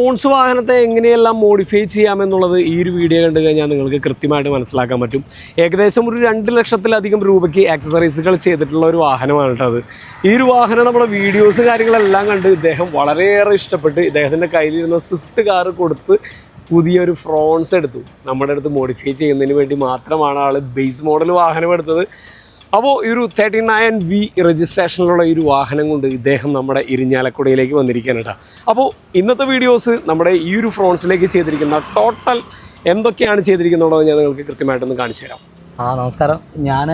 Phones വാഹനത്തെ എങ്ങനെയെല്ലാം modify ചെയ്യാമെന്നുള്ളത് ഈ ഒരു വീഡിയോ കണ്ടു കഴിഞ്ഞാൽ നിങ്ങൾക്ക് കൃത്യമായിട്ട് മനസ്സിലാക്കാൻ പറ്റും. ഏകദേശം ഒരു രണ്ട് ലക്ഷത്തിലധികം രൂപയ്ക്ക് ആക്സസറീസുകൾ ചെയ്തിട്ടുള്ള ഒരു വാഹനമാണ് കേട്ടോ അത്. ഈ ഒരു വാഹനം നമ്മുടെ വീഡിയോസ് കാര്യങ്ങളെല്ലാം കണ്ട് ഇദ്ദേഹം വളരെയേറെ ഇഷ്ടപ്പെട്ട് ഇദ്ദേഹത്തിന്റെ കയ്യിലിരുന്ന സ്വിഫ്റ്റ് കാറ് കൊടുത്ത് പുതിയൊരു ഫ്രോൺസ് എടുത്തു. നമ്മുടെ അടുത്ത് മോഡിഫൈ ചെയ്യുന്നതിന് വേണ്ടി മാത്രമാണ് ആൾ ബേസ് മോഡൽ വാഹനം എടുത്തത്. അപ്പോൾ ഈ ഒരു തേർട്ടി നയൻ വി രജിസ്ട്രേഷനിലുള്ള ഈ ഒരു വാഹനം കൊണ്ട് ഇദ്ദേഹം നമ്മുടെ ഇരിഞ്ഞാലക്കുടയിലേക്ക് വന്നിരിക്കുകയാണ് കേട്ടോ അപ്പോൾ ഇന്നത്തെ വീഡിയോസ് നമ്മുടെ ഈ ഒരു ഫ്രോൺസിലേക്ക് ചെയ്തിരിക്കുന്ന ടോട്ടൽ എന്തൊക്കെയാണ് ചെയ്തിരിക്കുന്നുള്ളത് ഞാൻ നിങ്ങൾക്ക് കൃത്യമായിട്ടൊന്ന് കാണിച്ചു തരാം. ആ നമസ്കാരം. ഞാൻ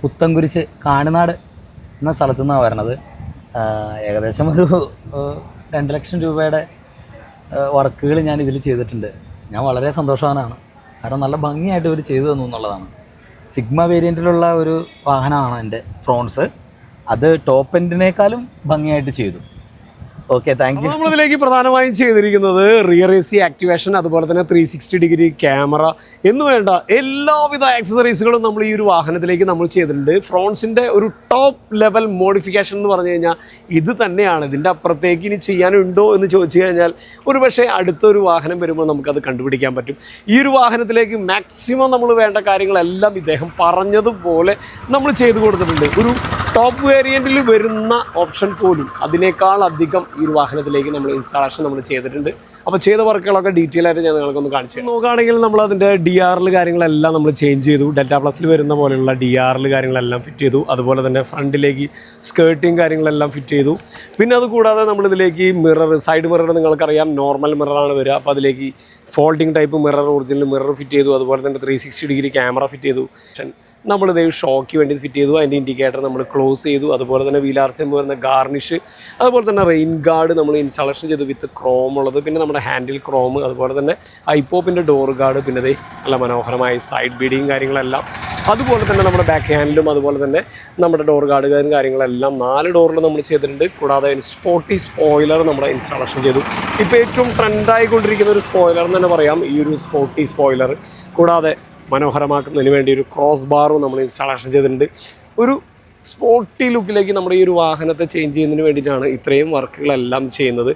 പുത്തൻകുരിശ് കാണിനാട് എന്ന സ്ഥലത്തു നിന്നാണ് വരണത് ഏകദേശം ഒരു രണ്ട് ലക്ഷം രൂപയുടെ വർക്കുകൾ ഞാൻ ഇതിൽ ചെയ്തിട്ടുണ്ട്. ഞാൻ വളരെ സന്തോഷവാനാണ്. കാരണം നല്ല ഭംഗിയായിട്ട് ഇവർ ചെയ്തു തന്നു എന്നുള്ളതാണ്. സിഗ്മ വേരിയന്റിലുള്ള ഒരു വാഹനമാണ് എന്റെ ഫ്രോൺസ്. അത് ടോപ്പ് എൻഡിനേക്കാളും ഭംഗിയായിട്ട് ചെയ്തു. ഓക്കെ താങ്ക് യു നമ്മളിതിലേക്ക് പ്രധാനമായും ചെയ്തിരിക്കുന്നത് റിയർ എ സി ആക്ടിവേഷൻ അതുപോലെ തന്നെ ത്രീ സിക്സ്റ്റി ഡിഗ്രി ക്യാമറ എന്ന് വേണ്ട എല്ലാവിധ ആക്സസറീസുകളും നമ്മൾ ഈ ഒരു വാഹനത്തിലേക്ക് നമ്മൾ ചെയ്തിട്ടുണ്ട്. ഫ്രോൺസിന്റെ ഒരു ടോപ്പ് ലെവൽ മോഡിഫിക്കേഷൻ എന്ന് പറഞ്ഞു കഴിഞ്ഞാൽ ഇത് തന്നെയാണ്. ഇതിന്റെ അപ്പുറത്തേക്ക് ഇനി ചെയ്യാനുണ്ടോ എന്ന് ചോദിച്ചു കഴിഞ്ഞാൽ ഒരു പക്ഷേ അടുത്തൊരു വാഹനം വരുമ്പോൾ നമുക്കത് കണ്ടുപിടിക്കാൻ പറ്റും. ഈ ഒരു വാഹനത്തിലേക്ക് മാക്സിമം നമ്മൾ വേണ്ട കാര്യങ്ങളെല്ലാം ഇദ്ദേഹം പറഞ്ഞതുപോലെ നമ്മൾ ചെയ്തു കൊടുത്തിട്ടുണ്ട്. ഒരു ടോപ്പ് വേരിയന്റിൽ വരുന്ന ഓപ്ഷൻ പോലും അതിനേക്കാൾ അധികം ഈ ഒരു വാഹനത്തിലേക്ക് നമ്മൾ ഇൻസ്റ്റാളേഷൻ നമ്മൾ ചെയ്തിട്ടുണ്ട്. അപ്പോൾ ചെയ്ത വർക്കുകളൊക്കെ ഡീറ്റെയിൽ ആയിട്ട് ഞാൻ നിങ്ങൾക്കൊന്ന് കാണിച്ചു. നോക്കുകയാണെങ്കിൽ നമ്മൾ അതിന്റെ ഡി ആറിൽ കാര്യങ്ങളെല്ലാം നമ്മൾ ചേഞ്ച് ചെയ്തു. ഡെൽറ്റ പ്ലസിൽ വരുന്ന പോലെയുള്ള ഡി ആറിൽ കാര്യങ്ങളെല്ലാം ഫിറ്റ് ചെയ്തു. അതുപോലെ തന്നെ ഫ്രണ്ടിലേക്ക് സ്കേർട്ടിങ് കാര്യങ്ങളെല്ലാം ഫിറ്റ് ചെയ്തു. പിന്നെ അത് കൂടാതെ നമ്മളിതിലേക്ക് മിറർ സൈഡ് മിറർ നിങ്ങൾക്കറിയാം. നോർമൽ മിററാണ് വരിക. അപ്പോൾ അതിലേക്ക് folding type mirror original mirror fit ചെയ്തു. അതുപോലെ തന്നെ three sixty degree camera fit ചെയ്തു. നമ്മളിത് ഷോക്ക് വേണ്ടി ഫിറ്റ് ചെയ്തു. അതിന്റെ ഇൻഡിക്കേറ്റർ നമ്മൾ ക്ലോസ് ചെയ്തു. അതുപോലെ തന്നെ വീലാർച്ചം വരുന്ന ഗാർണിഷ് അതുപോലെ തന്നെ റെയിൻ ഗാർഡ് നമ്മൾ ഇൻസ്റ്റാളേഷൻ ചെയ്തു വിത്ത് ക്രോം ഉള്ളത്. പിന്നെ നമ്മുടെ ഹാൻഡിൽ ക്രോം അതുപോലെ തന്നെ ഐപ്പോപ്പിന്റെ ഡോർ ഗാർഡ് പിന്നെ നല്ല മനോഹരമായ സൈഡ് ബീഡിങ് കാര്യങ്ങളെല്ലാം. അതുപോലെ തന്നെ നമ്മുടെ ബാക്ക് ഹാൻഡിലും അതുപോലെ തന്നെ നമ്മുടെ ഡോർ ഗാർഡുകാരും കാര്യങ്ങളെല്ലാം നാല് ഡോറിൽ നമ്മൾ ചെയ്തിട്ടുണ്ട്. കൂടാതെ സ്പോട്ടി സ്പോയിലർ നമ്മൾ ഇൻസ്റ്റാളേഷൻ ചെയ്തു. ഇപ്പോൾ ഏറ്റവും ട്രെൻഡായിക്കൊണ്ടിരിക്കുന്ന ഒരു സ്പോയിലർ എന്ന് തന്നെ പറയാം. ഈ ഒരു സ്പോട്ടി സ്പോയിലർ കൂടാതെ മനോഹരമാക്കുന്നതിന് വേണ്ടി ഒരു ക്രോസ് ബാറും നമ്മൾ ഇൻസ്റ്റാളേഷൻ ചെയ്തിട്ടുണ്ട്. ഒരു സ്പോട്ടി ലുക്കിലേക്ക് നമ്മുടെ ഈ ഒരു വാഹനത്തെ ചേഞ്ച് ചെയ്യുന്നതിന് വേണ്ടിയിട്ടാണ് ഇത്രയും വർക്കുകളെല്ലാം ചെയ്യുന്നത്.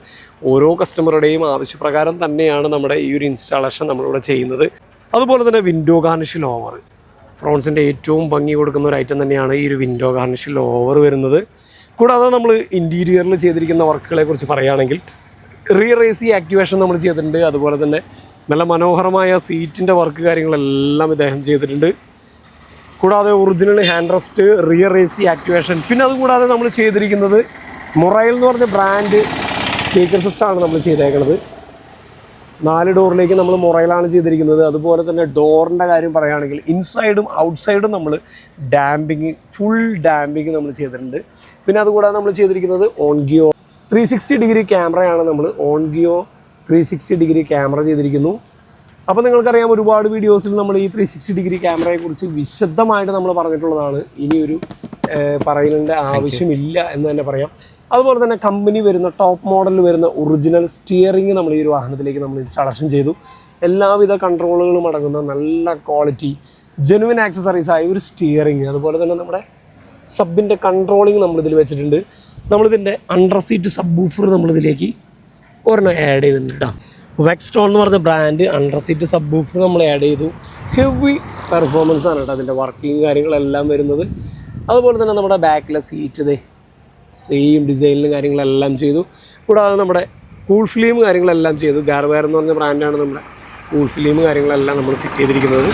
ഓരോ കസ്റ്റമറുടെയും ആവശ്യപ്രകാരം തന്നെയാണ് നമ്മുടെ ഈ ഒരു ഇൻസ്റ്റാളേഷൻ നമ്മളിവിടെ ചെയ്യുന്നത്. അതുപോലെ തന്നെ വിൻഡോ ഗാർണിഷ് ലോവർ ഫ്രോൺസിന്റെ ഏറ്റവും ഭംഗി കൊടുക്കുന്ന ഒരു ഐറ്റം തന്നെയാണ് ഈ ഒരു വിൻഡോ ഗാർണിഷ് ലോവർ വരുന്നത്. കൂടാതെ നമ്മൾ ഇന്റീരിയറിൽ ചെയ്തിരിക്കുന്ന വർക്കുകളെ കുറിച്ച് പറയുകയാണെങ്കിൽ റിയർ ആക്ടിവേഷൻ നമ്മൾ ചെയ്തിട്ടുണ്ട്. അതുപോലെ തന്നെ നല്ല മനോഹരമായ സീറ്റിന്റെ വർക്ക് കാര്യങ്ങളെല്ലാം ഇദ്ദേഹം ചെയ്തിട്ടുണ്ട്. കൂടാതെ original hand rest rear A C activation പിന്നെ അതുകൂടാതെ നമ്മൾ ചെയ്തിരിക്കുന്നത് മൊറൈൽ എന്ന് പറഞ്ഞ ബ്രാൻഡ് സ്പീക്കർ സിസ്റ്റമാണ് നമ്മൾ ചെയ്തേക്കുന്നത് നാല് ഡോറിലേക്ക് നമ്മൾ മൊറൈലാണ് ചെയ്തിരിക്കുന്നത്. അതുപോലെ തന്നെ ഡോറിന്റെ കാര്യം പറയുകയാണെങ്കിൽ ഇൻസൈഡും ഔട്ട്സൈഡും നമ്മൾ ഡാമ്പിങ് ഫുൾ ഡാമ്പിങ് നമ്മൾ ചെയ്തിട്ടുണ്ട്. പിന്നെ അതുകൂടാതെ നമ്മൾ ചെയ്തിരിക്കുന്നത് ഓൺ ഗിയോ ത്രീ സിക്സ്റ്റി ഡിഗ്രി ക്യാമറയാണ് നമ്മൾ ഓൺ ഗിയോ ത്രീ സിക്സ്റ്റി ഡിഗ്രി ക്യാമറ ചെയ്തിരിക്കുന്നു. അപ്പോൾ നിങ്ങൾക്കറിയാം ഒരുപാട് വീഡിയോസിൽ നമ്മൾ ഈ ത്രീ സിക്സ്റ്റി ഡിഗ്രി ക്യാമറയെക്കുറിച്ച് വിശദമായിട്ട് നമ്മൾ പറഞ്ഞിട്ടുള്ളതാണ്. ഇനിയൊരു ഒരു പറയലിന്റെ ആവശ്യമില്ല എന്ന് തന്നെ പറയാം. അതുപോലെ തന്നെ കമ്പനി വരുന്ന ടോപ്പ് മോഡലിൽ വരുന്ന ഒറിജിനൽ സ്റ്റിയറിംഗ് നമ്മൾ ഈ ഒരു വാഹനത്തിലേക്ക് നമ്മൾ ഇൻസ്റ്റാളേഷൻ ചെയ്തു. എല്ലാവിധ കൺട്രോളുകളും അടങ്ങുന്ന നല്ല ക്വാളിറ്റി ജെനുവിൻ ആക്സസറീസ് ആയ ഒരു സ്റ്റിയറിംഗ് അതുപോലെ തന്നെ നമ്മുടെ സബിന്റെ കൺട്രോളിങ് നമ്മളിതിൽ വെച്ചിട്ടുണ്ട്. നമ്മളിതിന്റെ അണ്ടർ സീറ്റ് സബ് ബൂഫർ നമ്മളിതിലേക്ക് ഒരെണ്ണം ആഡ് ചെയ്തിട്ടുണ്ട് കേട്ടോ വെക്സ്റ്റോൺ എന്ന് പറഞ്ഞ brand under seat sub woof നമ്മൾ ആഡ് ചെയ്തു. ഹെവി പെർഫോമൻസ് ആണ് കേട്ടോ അതിന്റെ വർക്കിംഗ് കാര്യങ്ങളെല്ലാം വരുന്നത്. അതുപോലെ തന്നെ നമ്മുടെ ബാക്കിലെ സീറ്റ് ഇതേ സെയിം ഡിസൈനിലും കാര്യങ്ങളെല്ലാം ചെയ്തു. കൂടാതെ നമ്മുടെ കൂൾ ഫിലിം കാര്യങ്ങളെല്ലാം ചെയ്തു. ഗാർവെയർ എന്ന് പറഞ്ഞ ബ്രാൻഡാണ് നമ്മുടെ കൂൾ ഫിലിം കാര്യങ്ങളെല്ലാം നമ്മൾ ഫിറ്റ് ചെയ്തിരിക്കുന്നത്.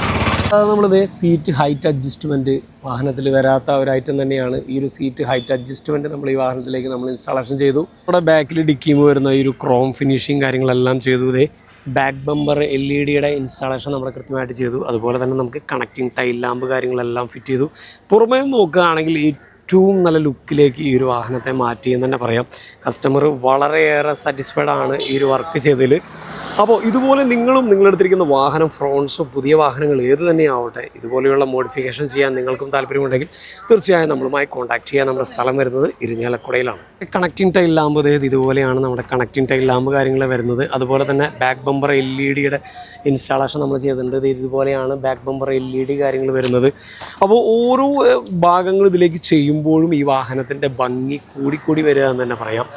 അത് നമ്മളിത് സീറ്റ് ഹൈറ്റ് അഡ്ജസ്റ്റ്മെന്റ് വാഹനത്തിൽ വരാത്ത ഒരു ഐറ്റം തന്നെയാണ് ഈ ഒരു സീറ്റ് ഹൈറ്റ് അഡ്ജസ്റ്റ്മെന്റ് നമ്മൾ ഈ വാഹനത്തിലേക്ക് നമ്മൾ ഇൻസ്റ്റാളേഷൻ ചെയ്തു. നമ്മുടെ ബാക്കിൽ ഡിക്കിയും വരുന്ന ഈ ഒരു ക്രോം ഫിനിഷിങ് കാര്യങ്ങളെല്ലാം ചെയ്തു. ഇതേ ബാക്ക് ബമ്പർ എൽ ഇ ഡിയുടെ ഇൻസ്റ്റാളേഷൻ നമ്മൾ കൃത്യമായിട്ട് ചെയ്തു. അതുപോലെ തന്നെ നമുക്ക് കണക്റ്റിംഗ് ടൈൽ ലാമ്പ് കാര്യങ്ങളെല്ലാം ഫിറ്റ് ചെയ്തു. പുറമേ നോക്കുകയാണെങ്കിൽ ഏറ്റവും നല്ല ലുക്കിലേക്ക് ഈ ഒരു വാഹനത്തെ മാറ്റിയെന്ന് തന്നെ പറയാം. കസ്റ്റമർ വളരെയേറെ സാറ്റിസ്ഫൈഡ് ആണ് ഈ ഒരു വർക്ക് ചെയ്തതിൽ അപ്പോൾ ഇതുപോലെ നിങ്ങളും നിങ്ങളെടുത്തിരിക്കുന്ന വാഹനം ഫ്രോൺസും പുതിയ വാഹനങ്ങൾ ഏത് തന്നെയാവട്ടെ ഇതുപോലെയുള്ള മോഡിഫിക്കേഷൻ ചെയ്യാൻ നിങ്ങൾക്കും താല്പര്യമുണ്ടെങ്കിൽ തീർച്ചയായും നമ്മളുമായി കോൺടാക്ട് ചെയ്യാൻ നമ്മുടെ സ്ഥലം വരുന്നത് ഇരിഞ്ഞാലക്കുടയിലാണ് കണക്റ്റിംഗ് ടൈൽ ലാമ്പ് അതായത് ഇതുപോലെയാണ് നമ്മുടെ കണക്റ്റിംഗ് ടൈൽ ലാമ്പ് കാര്യങ്ങൾ വരുന്നത്. അതുപോലെ തന്നെ ബാക്ക് ബമ്പർ എൽ ഇ ഡിയുടെ ഇൻസ്റ്റാളേഷൻ നമ്മൾ ചെയ്തിട്ടുണ്ട് ഇത് ഇതുപോലെയാണ് back bumper L E D കാര്യങ്ങൾ വരുന്നത്. അപ്പോൾ ഓരോ ഭാഗങ്ങൾ ഇതിലേക്ക് ചെയ്യുമ്പോഴും ഈ വാഹനത്തിന്റെ ഭംഗി കൂടിക്കൂടി വരിക എന്ന് തന്നെ പറയാം.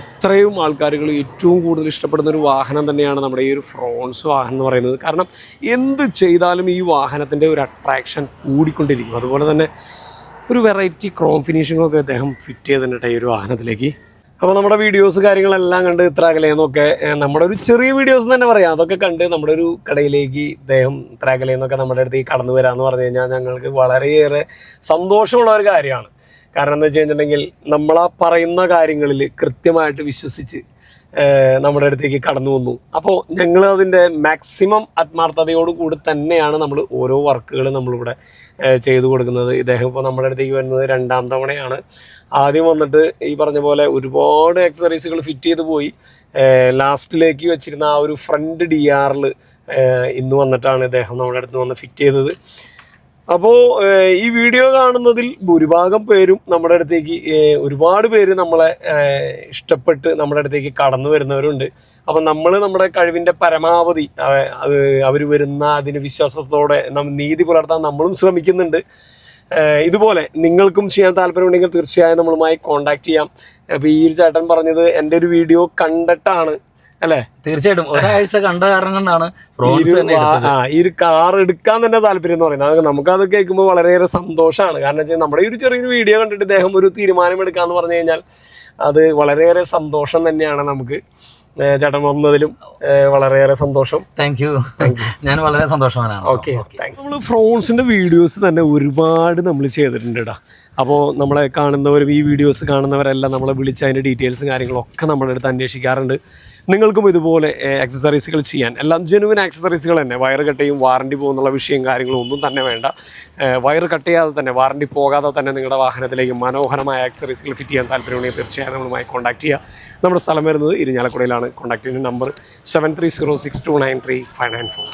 എത്രയും ആൾക്കാരുകൾ ഏറ്റവും കൂടുതൽ ഇഷ്ടപ്പെടുന്ന ഒരു വാഹനം തന്നെയാണ് നമ്മുടെ ഈ ഒരു ഫ്രോൺസ് വാഹനം എന്ന് പറയുന്നത്. കാരണം എന്ത് ചെയ്താലും ഈ വാഹനത്തിന്റെ ഒരു അട്രാക്ഷൻ കൂടിക്കൊണ്ടിരിക്കും. അതുപോലെ തന്നെ ഒരു വെറൈറ്റി ക്രോം ഫിനിഷിങ്ങൊക്കെ അദ്ദേഹം ഫിറ്റ് ചെയ്തിട്ടുണ്ട് ഈ ഒരു വാഹനത്തിലേക്ക്. അപ്പോൾ നമ്മുടെ വീഡിയോസ് കാര്യങ്ങളെല്ലാം കണ്ട് ഇത്ര അകലേന്നൊക്കെ നമ്മുടെ ഒരു ചെറിയ വീഡിയോസ് തന്നെ പറയാം. അതൊക്കെ കണ്ട് നമ്മുടെ ഒരു കടയിലേക്ക് ഇദ്ദേഹം ഇത്ര അകലേന്നൊക്കെ നമ്മുടെ അടുത്ത് ഈ കടന്നു വരാമെന്ന് പറഞ്ഞു കഴിഞ്ഞാൽ ഞങ്ങൾക്ക് വളരെയേറെ സന്തോഷമുള്ള ഒരു കാര്യമാണ്. കാരണം എന്താ വെച്ച് കഴിഞ്ഞിട്ടുണ്ടെങ്കിൽ നമ്മളാ പറയുന്ന കാര്യങ്ങളിൽ കൃത്യമായിട്ട് വിശ്വസിച്ച് നമ്മുടെ അടുത്തേക്ക് കടന്നു വന്നു. അപ്പോൾ ഞങ്ങൾ അതിന്റെ മാക്സിമം ആത്മാർത്ഥതയോട് കൂടി തന്നെയാണ് നമ്മൾ ഓരോ വർക്കുകൾ നമ്മളിവിടെ ചെയ്തു കൊടുക്കുന്നത്. ഇദ്ദേഹം ഇപ്പോൾ നമ്മുടെ അടുത്തേക്ക് വരുന്നത് രണ്ടാം തവണയാണ്. ആദ്യം വന്നിട്ട് ഈ പറഞ്ഞ പോലെ ഒരുപാട് എക്സസറീസുകൾ ഫിറ്റ് ചെയ്ത് പോയി. ലാസ്റ്റിലേക്ക് വെച്ചിരുന്ന ആ ഒരു ഫ്രണ്ട് ഡി ആറിൽ ഇന്ന് വന്നിട്ടാണ് ഇദ്ദേഹം നമ്മുടെ അടുത്ത് വന്ന് ഫിറ്റ് ചെയ്തത്. അപ്പോൾ ഈ വീഡിയോ കാണുന്നതിൽ ഭൂരിഭാഗം പേരും നമ്മുടെ അടുത്തേക്ക് ഒരുപാട് പേര് നമ്മളെ ഇഷ്ടപ്പെട്ട് നമ്മുടെ അടുത്തേക്ക് കടന്നു വരുന്നവരുണ്ട്. അപ്പം നമ്മൾ നമ്മുടെ കഴിവിന്റെ പരമാവധി അവർ വരുന്ന അതിന് വിശ്വാസത്തോടെ നീതി പുലർത്താൻ നമ്മളും ശ്രമിക്കുന്നുണ്ട്. ഇതുപോലെ നിങ്ങൾക്കും ചെയ്യാൻ താല്പര്യമുണ്ടെങ്കിൽ തീർച്ചയായും നമ്മളുമായി കോൺടാക്ട് ചെയ്യാം. അപ്പോൾ ഈ ചേട്ടൻ പറഞ്ഞത് എന്റെ ഒരു വീഡിയോ കണ്ടിട്ടാണ്. അല്ലേ? തീർച്ചയായിട്ടും. ഒരാഴ്ച കണ്ട കാരണം കൊണ്ടാണ് ഈ ഒരു കാർ എടുക്കാൻ തന്നെ താല്പര്യം എന്ന് പറയുന്നത്. അത് നമുക്കത് കേൾക്കുമ്പോൾ വളരെയേറെ സന്തോഷമാണ്. കാരണം വെച്ചാൽ നമ്മുടെ ഈ ഒരു ചെറിയൊരു വീഡിയോ കണ്ടിട്ട് ഇദ്ദേഹം ഒരു തീരുമാനം എടുക്കാന്ന് പറഞ്ഞു കഴിഞ്ഞാൽ അത് വളരെയേറെ സന്തോഷം തന്നെയാണ് നമുക്ക്. ചേട്ടൻ വന്നതിലും വളരെയേറെ സന്തോഷം. താങ്ക് യു ഞാൻ വളരെ സന്തോഷവാനാണ്. ഓക്കെ നമ്മൾ ഫ്രോൺസിന്റെ വീഡിയോസ് തന്നെ ഒരുപാട് നമ്മൾ ചെയ്തിട്ടുണ്ട് കേട്ടോ അപ്പോൾ നമ്മളെ കാണുന്നവരും ഈ വീഡിയോസ് കാണുന്നവരെല്ലാം നമ്മളെ വിളിച്ച് അതിന്റെ ഡീറ്റെയിൽസും കാര്യങ്ങളൊക്കെ നമ്മുടെ അടുത്ത് അന്വേഷിക്കാറുണ്ട്. നിങ്ങൾക്കും ഇതുപോലെ ആക്സസറീസുകൾ ചെയ്യാൻ എല്ലാം ജെനുവിൻ ആക്സസറീസുകൾ തന്നെ. വയർ കട്ടയും ചെയ്യും വാറണ്ടി പോകുന്നുള്ള വിഷയം കാര്യങ്ങളും ഒന്നും തന്നെ വേണ്ട. വയർ കട്ട് ചെയ്യാതെ തന്നെ വാറണ്ടി പോകാതെ തന്നെ നിങ്ങളുടെ വാഹനത്തിലേക്ക് മനോഹരമായ ആക്സസറീസുകൾ ഫിറ്റ് ചെയ്യാൻ താല്പര്യമുണ്ടെങ്കിൽ തീർച്ചയായും നമ്മളുമായി കോൺടാക്ട് ചെയ്യുക നമ്മുടെ സ്ഥലം വരുന്നത് ഇരിഞ്ഞാലക്കുടയിലാണ്. കോൺടാക്ട് ചെയ്യുന്ന number seven three zero six two nine three five nine four